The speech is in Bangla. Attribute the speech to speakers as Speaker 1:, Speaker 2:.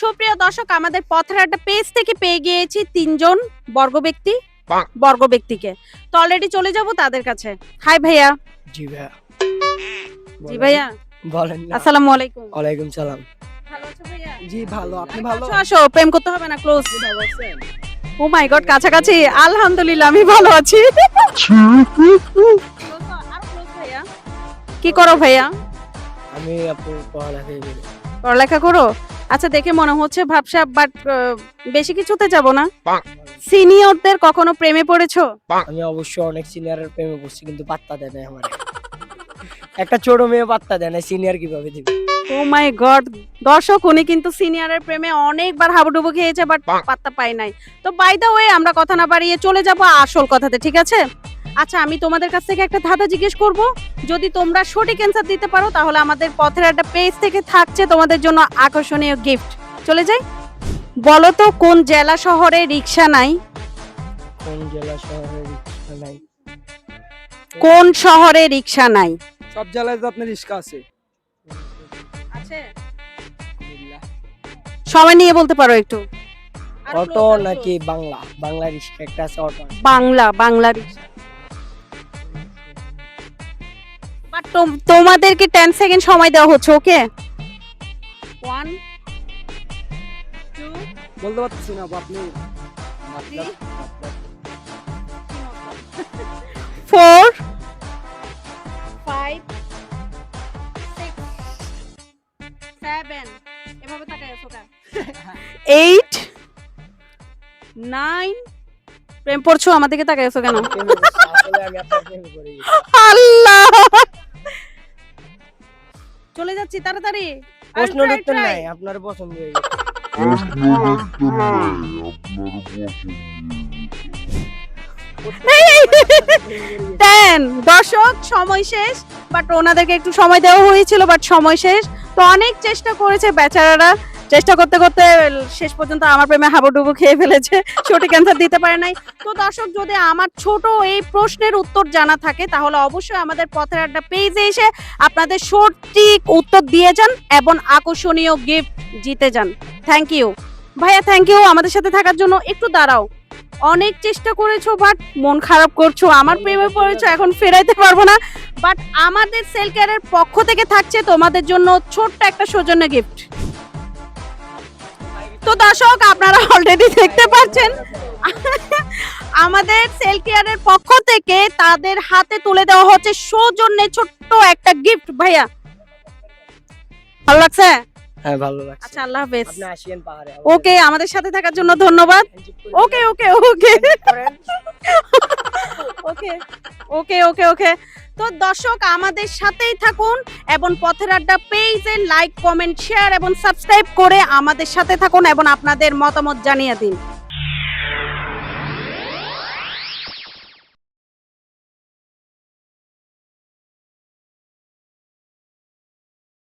Speaker 1: সুপ্রিয় দর্শক আমাদের পথের একটা পেজ থেকে পেয়ে গিয়েছি তিনজন বর্গ ব্যক্তি বর্গ ব্যক্তিকে। তো অলরেডি চলে যাব তাদের কাছে। হাই ভাইয়া।
Speaker 2: জি ভাইয়া।
Speaker 1: জি ভাইয়া।
Speaker 2: বলেন
Speaker 1: আসসালামু আলাইকুম।
Speaker 2: ওয়ালাইকুম সালাম।
Speaker 1: ভালো আছো ভাইয়া?
Speaker 2: জি ভালো। আপনি
Speaker 1: আসো আসো প্রেম করতে হবে না ক্লোজ ও মাই গড কাছাকাছি। আলহামদুলিল্লাহ আমি ভালো আছি। ভাইয়া কি করো ভাইয়া?
Speaker 2: আমি আপু পড়ালেখাই করি
Speaker 1: পড়ালেখা করো? আচ্ছা দেখে মনে হচ্ছে ভাবসাব বাট বেশি কিছুতে যাব না। সিনিয়রদের কখনো প্রেমে পড়েছো?
Speaker 2: আমি অবশ্য অনেক সিনিয়রের প্রেমে পড়ছি কিন্তু পাত্তা দেয় না আমার একটা ছোট মেয়ে পাত্তা দেয় না সিনিয়র কীভাবে দিবে?
Speaker 1: ও মাই গড দর্শক উনি কিন্তু সিনিয়রের প্রেমে অনেকবার হাবুডুবু খেয়েছে বাট পাত্তা পাই নাই। তো বাই দা ওয়ে আমরা কথা না বাড়িয়ে চলে যাব আসল কথাতে ঠিক আছে? আচ্ছা আমি তোমাদের কাছ থেকে একটা ধাঁধা জিজ্ঞেস করব। যদি তোমরা সঠিক অ্যান্সার দিতে পারো তাহলে আমাদের পথের একটা পেজ থেকে থাকছে তোমাদের জন্য আকর্ষণীয় গিফট চলে যাই। বলো তো কোন জেলা শহরে রিক্সা নাই?
Speaker 2: কোন জেলা শহরে রিক্সা নাই?
Speaker 1: কোন শহরে রিক্সা নাই?
Speaker 3: সব জেলায় তো আপনার রিস্কা আছে।
Speaker 1: আছে। সময় নিয়ে বলতে পারো একটু।
Speaker 2: অটো নাকি বাংলা? বাংলা রিক্সা একটা আছে auto
Speaker 1: Bangla Bangla rickshaw. But তোমাদেরকে টেন সেকেন্ড সময় দেওয়া হচ্ছে ওকে ওয়ান টু
Speaker 3: বলতে পারতেছি না আপনি
Speaker 1: ফোর ফাইভ সেভেন এভাবে আছো এইট নাইন প্রেম পড়ছো আমার দিকে তাকাই আছো কেন। আল্লাহ! চলে যাচ্ছি তাড়াতাড়ি।
Speaker 2: প্রশ্ন উত্তর নাই আপনার পছন্দ হয়ে গেছে।
Speaker 1: দেন দর্শক সময় শেষ বাট ওনাদেরকে একটু সময় দেওয়া হয়েছিল বাট সময় শেষ। তো অনেক চেষ্টা করেছে বেচারারা চেষ্টা করতে করতে শেষ পর্যন্ত আমার প্রেমে হাবুডুবু খেয়ে ফেলেছে, সঠিক অ্যান্সার দিতে পারে নাই। তো দর্শক, যদি আমার ছোট এই প্রশ্নের উত্তর জানা থাকে, তাহলে অবশ্যই আমাদের পথের একটা পেজে এসে আপনাদের সঠিক উত্তর দিয়ে যান এবং আকর্ষণীয় গিফট জিতে যান। থ্যাংক ইউ ভাইয়া থ্যাংক ইউ আমাদের সাথে থাকার জন্য একটু দাঁড়াও। অনেক চেষ্টা করেছ বাট মন খারাপ করছ। আমার প্রেমে পড়েছো, এখন ফেরাইতে পারব না। বাট আমাদের সেল কেয়ারের পক্ষ থেকে থাকছে তোমাদের জন্য ছোট্ট একটা সৌজন্য গিফট তো দর্শক আপনারা অলরেডি দেখতে পাচ্ছেন। আমাদের সেল কেয়ারের পক্ষ থেকে তাদের হাতে তুলে দেওয়া হচ্ছে সৌজন্যে ছোট্ট একটা গিফট ভাইয়া। ভালো লাগছে?
Speaker 2: হ্যাঁ ভালো লাগছে।
Speaker 1: আচ্ছা আল্লাহ হাফেজ।
Speaker 2: আপনি আসিয়েন পাহাড়ে
Speaker 1: ওকে আমাদের সাথে থাকার জন্য ধন্যবাদ। ওকে ওকে ওকে। ওকে ওকে ওকে ওকে। তো দর্শক, আমাদের সাথেই থাকুন এবং পথের আড্ডা পেজে লাইক কমেন্ট শেয়ার এবং সাবস্ক্রাইব করে আমাদের সাথে থাকুন এবং আপনাদের মতামত জানিয়ে দিন।